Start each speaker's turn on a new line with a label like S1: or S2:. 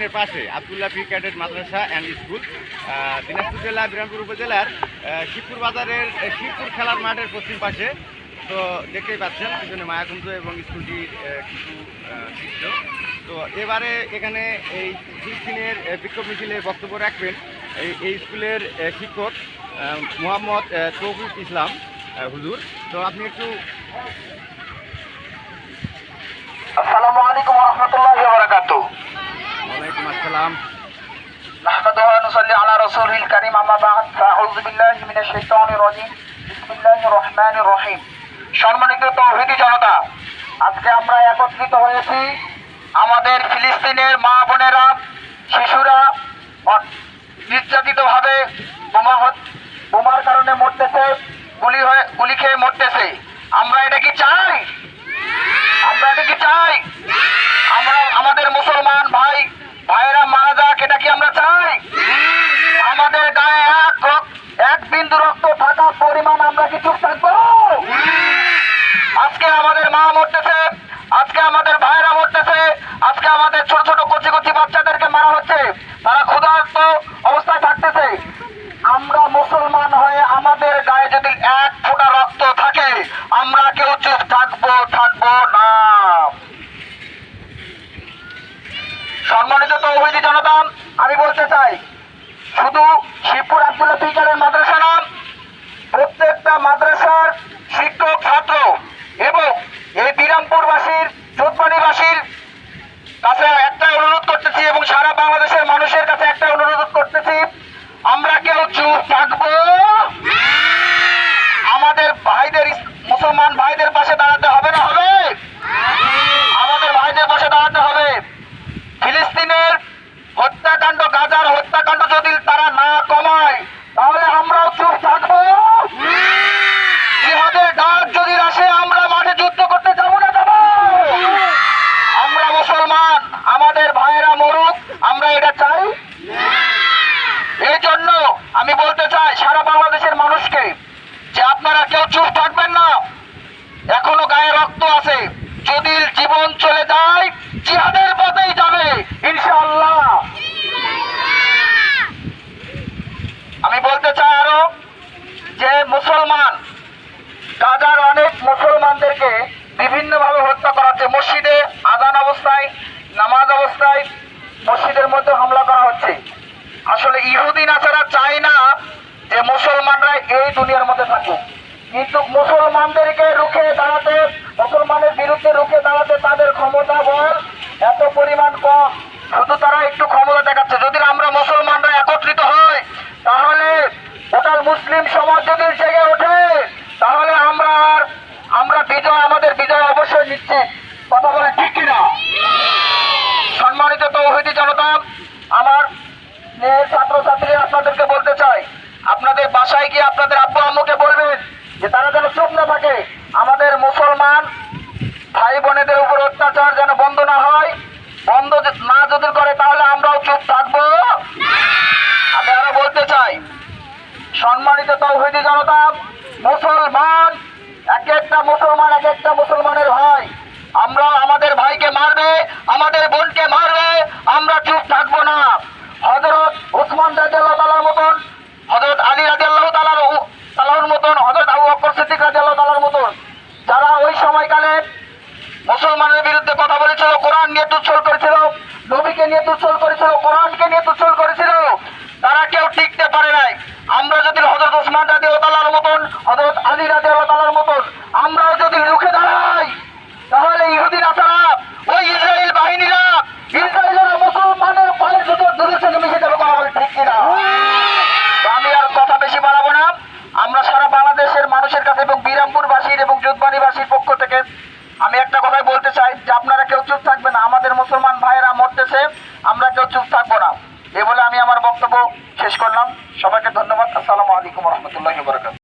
S1: স্টেশনের পাশে Abdullah P cadet Madrasa and school Dinajpur জেলা বিরামপুর উপজেলার শিবপুর বাজারের শিবপুর খেলার মাঠের পশ্চিম পাশে। তো দেখতেই পাচ্ছেন পিছনে মায়াকুঞ্জ এবং স্কুলটির কিছু দৃশ্য তো এবারে এখানে এই আহ, বিক্ষোভ মিছিলে বক্তব্য রাখবেন। এই স্কুলের শিক্ষক মোহাম্মদ তৌফিক ইসলাম হুজুর। তো আপনি একটু
S2: আসসালামু আলাইকুম রহমতুল্লাহি
S1: ওয়ালাইকুম আসসালাম
S2: نحمده ونصلي على رسوله الكريم أما بعد فأعوذ بالله من الشيطان الرجيم بسم الله الرحمن الرحيم সম্মানিত তৌহিদি জনতা আজকে আমরা একত্রিত হয়েছি আমাদের ফিলিস্তিনের মা বোনেরা শিশুরা অ- নির্যাতিতভাবে বোমা হত- বোমার কারণে মরতেছে গুলি হয়ে গুলি খেয়ে মরতেছে আমরা এটা কি চাই আজকে আমাদের মা মরতেছে, আজকে আমাদের ভাইরা মরতেছে, আজকে আমাদের ছোট ছোট কচি কচি বাচ্চাদেরকে মারা হচ্ছে, তারা ক্ষুধার্ত অবস্থায় থাকতেছে। আমরা মুসলমান হয়ে আমাদের গায়ে যদি এক ফোঁটা রক্ত থাকে, আমরা কেউ চুপ থাকব থাকব না। সম্মানিত তৌহিদি জনতা, আমি বলতে চাই, শুধু শিবপুর আব্দুল্লাহ পিকারের মাদ্রাসা নাম প্রত্যেকটা মাদ্রাসার শিক্ষক ছাত্র এবং এই বিরামপুরবাসীর চোদ্দবাড়িবাসীর কাছে একটা অনুরোধ করতেছি এবং সারা বাংলাদেশের মানুষের কাছে একটা অনুরোধ করতেছি। আমরা কেউ চুপ থাকব আমাদের ভাইদের ইস- মুসলমান ভাইদের পাশে দাঁড়াতে হবে না হবে আমাদের ভাইদের পাশে দাঁড়াতে হবে ফিলিস্তিনের হত্যাকাণ্ড গাজার হত্যাকাণ্ড যদি তারা না কমায় তাহলে আমরাও চুপ থাকব জিহাদের ডাক যদি আসে আমরা মাঠে যুদ্ধ করতে যাব না যাব আমরা মুসলমান আমাদের ভাইয়েরা মরুক আমরা এটা চাই এই জন্য আমি বলতে চাই, সারা বাংলাদেশের মানুষকে যে আপনারা কেউ চুপ থাকবেন না। এখনও গায়ে রক্ত আছে। যদি জীবন চলে যায়, জিহাদের পথেই যাবে, ইনশাআল্লাহ। আমি বলতে চাই আরও যে মুসলমান, গাজার অনেক মুসলমানদেরকে বিভিন্নভাবে হত্যা করা হচ্ছে। মসজিদে আজান অবস্থায়, নামাজ অবস্থায়, মসজিদের মধ্যে হামলা আসলে ইহুদিন আচারা চায় না যে মুসলমানরা এই দুনিয়ার মধ্যে থাকুক। কিন্তু মুসলমানদেরকে রুখে দাঁড়াতে, মুসলমানের বিরুদ্ধে রুখে দাঁড়াতে তাদের ক্ষমতা বল এত পরিমাণ কম। শুধু তারা একটু ক্ষমতা দেখাচ্ছে। যদি আমরা মুসলমানরা একত্রিত হই, তাহলে টোটাল মুসলিম সমাজ যদি জেগে ওঠে, তাহলে আমরা আমরা বিজয় আমাদের বিজয় অবশ্যই নিশ্চিত। কথা বলে ঠিক কিনা সম্মানিত তৌহিদি জনতা আমার মেয়ের ছাত্রছাত্রী আপনাদেরকে বলতে চাই আপনাদের বাসায় গিয়ে আপনাদের আব্বু আম্মুকে বলবেন যে তারা যেন চুপ না থাকে আমাদের মুসলমান ভাই বোনেদের উপর অত্যাচার যেন বন্ধ না হয় বন্ধ যে- না যদি করে তাহলে আমরাও চুপ থাকব আমি আরও বলতে চাই সম্মানিত তৌহিদি জনতা মুসলমান, এক একটা মুসলমান, এক একটা মুসলমানের ভাই। আমরা আমাদের ভাইকে মারবে, আমাদের বোনকে মারবে, আমরা চুপ থাকব না। হজরত উসমান রাজিয়াল্লাহ তালার মতন হজরত আলী রাজিয়াল্লাহ তালার তালার মতন হজরত আবু বকর সিদ্দিক রাজিয়াল্লাহ তালার মতন, যারা ওই সময়কালে মুসলমানের বিরুদ্ধে কথা বলেছিল, কোরআন নিয়ে তুচ্ছল করেছিল, নবীকে নিয়ে তুচ্ছল করেছিল বাসীর এবং যোধবাড়িবাসীর পক্ষ থেকে আমি একটা কথাই বলতে চাই যে আপনারা কেউ চুপ থাকবে না। আমাদের মুসলমান ভাইয়েরা মরতেছে, আমরা কেউ চুপ থাকব না। এ বলে আমি আমার বক্তব্য শেষ করলাম। সবাইকে ধন্যবাদ। আসসালামু আলাইকুম রহমতুল্লাহ